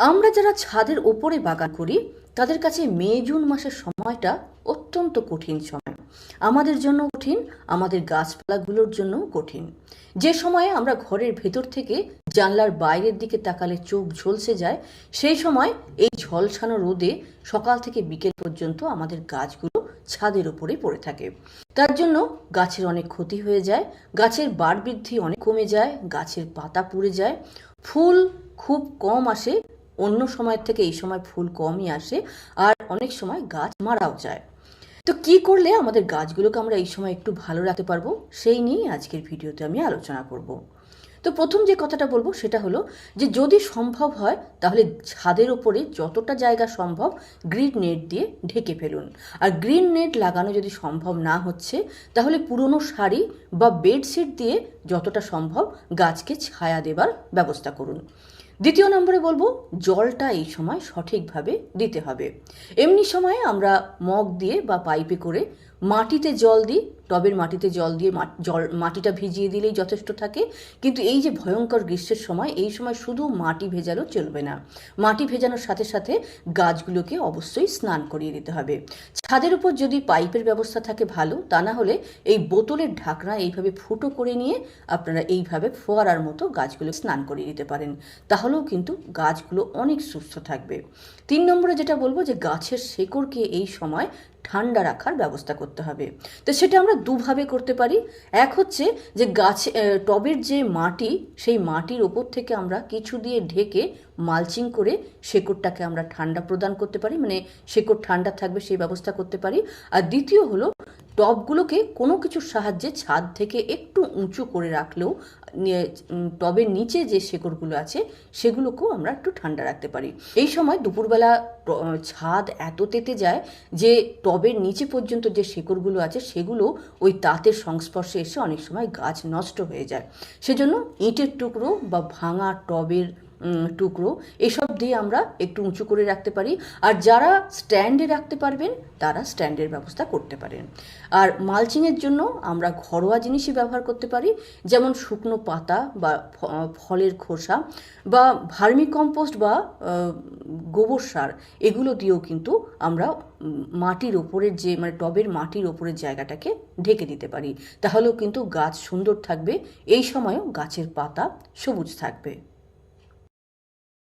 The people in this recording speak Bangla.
আমরা যারা ছাদের ওপরে বাগান করি, তাদের কাছে মে, জুন মাসের সময়টা অত্যন্ত কঠিন সময়। আমাদের জন্য কঠিন, আমাদের গাছপালাগুলোর জন্য কঠিন। যে সময়ে আমরা ঘরের ভেতর থেকে জানলার বাইরের দিকে তাকালে চোখ ঝলসে যায়, সেই সময় এই ঝলসানো রোদে সকাল থেকে বিকেল পর্যন্ত আমাদের গাছগুলো ছাদের উপরে পড়ে থাকে। তার জন্য গাছের অনেক ক্ষতি হয়ে যায়, গাছের বাড় বৃদ্ধি অনেক কমে যায়, গাছের পাতা পুড়ে যায়, ফুল খুব কম আসে অন্য সময়ের থেকে এই সময় ফুল কমই আসে আর অনেক সময় গাছ মারাও যায়। তো কি করলে আমাদের গাছগুলোকে আমরা এই সময় একটু ভালো রাখতে পারব? সেই নিয়েই আজকের ভিডিওতে আমি আলোচনা করব। তো প্রথম যে কথাটা বলব সেটা হলো যে যদি সম্ভব হয় তাহলে ছাদের ওপরে যতটা জায়গা সম্ভব গ্রিন নেট দিয়ে ঢেকে ফেলুন। আর গ্রিন নেট লাগানো যদি সম্ভব না হচ্ছে তাহলে পুরনো শাড়ি বা বেডশিট দিয়ে যতটা সম্ভব গাছকে ছায়া দেবার ব্যবস্থা করুন। দ্বিতীয় নম্বরে বলব, জলটা এই সময় সঠিকভাবে দিতে হবে। এমনি সময়ে আমরা মগ দিয়ে বা পাইপে করে মাটিতে জল দিই, টবের মাটিতে জল দিয়ে জল, মাটিটা ভিজিয়ে দিলেই যথেষ্ট থাকে। কিন্তু এই যে ভয়ঙ্কর গ্রীষ্মের সময়, এই সময় শুধু মাটি ভেজালেও চলবে না। মাটি ভেজানোর সাথে সাথে গাছগুলোকে অবশ্যই স্নান করিয়ে দিতে হবে। ছাদের উপর যদি পাইপের ব্যবস্থা থাকে ভালো, তা না হলে এই বোতলের ঢাকনা এইভাবে ফুটো করে নিয়ে আপনারা এইভাবে ফোয়ারার মতো গাছগুলো স্নান করিয়ে দিতে পারেন। তাহলেও কিন্তু গাছগুলো অনেক সুস্থ থাকবে। তিন নম্বরে যেটা বলব যে গাছের শেকড়কে এই সময় ঠান্ডা রাখার ব্যবস্থা করতে হবে। তো সেটা আমরা দুভাবে করতে পারি। এক হচ্ছে যে গাছে টবের যে মাটি, সেই মাটির ওপর থেকে আমরা কিছু দিয়ে ঢেকে মালচিং করে শেকড়টাকে আমরা ঠান্ডা প্রদান করতে পারি। মানে শেকড় ঠান্ডা থাকবে সেই ব্যবস্থা করতে পারি। আর দ্বিতীয় হলো টবগুলোকে কোনো কিছুর সাহায্যে ছাদ থেকে একটু উঁচু করে রাখলেও টবের নিচে যে শেকড়গুলো আছে, সেগুলোকেও আমরা একটু ঠান্ডা রাখতে পারি। এই সময় দুপুরবেলা ছাদ এত তেতে যায় যে টবের নিচে পর্যন্ত যে শেকড়গুলো আছে, সেগুলো ওই তাঁতের সংস্পর্শে এসে অনেক সময় গাছ নষ্ট হয়ে যায়। সেজন্য ইঁটের টুকরো বা ভাঙা টবের টুকরো, এসব দিয়ে আমরা একটু উঁচু করে রাখতে পারি। আর যারা স্ট্যান্ডে রাখতে পারবেন, তারা স্ট্যান্ডের ব্যবস্থা করতে পারেন। আর মালচিংয়ের জন্য আমরা ঘরোয়া জিনিসই ব্যবহার করতে পারি, যেমন শুকনো পাতা বা ফলের খোসা বা ভার্মি কম্পোস্ট বা গোবর সার, এগুলো দিয়েও কিন্তু আমরা মাটির ওপরের যে মানে টবের মাটির ওপরের জায়গাটাকে ঢেকে দিতে পারি। তাহলেও কিন্তু গাছ সুন্দর থাকবে। এই সময়ও গাছের পাতা সবুজ থাকবে।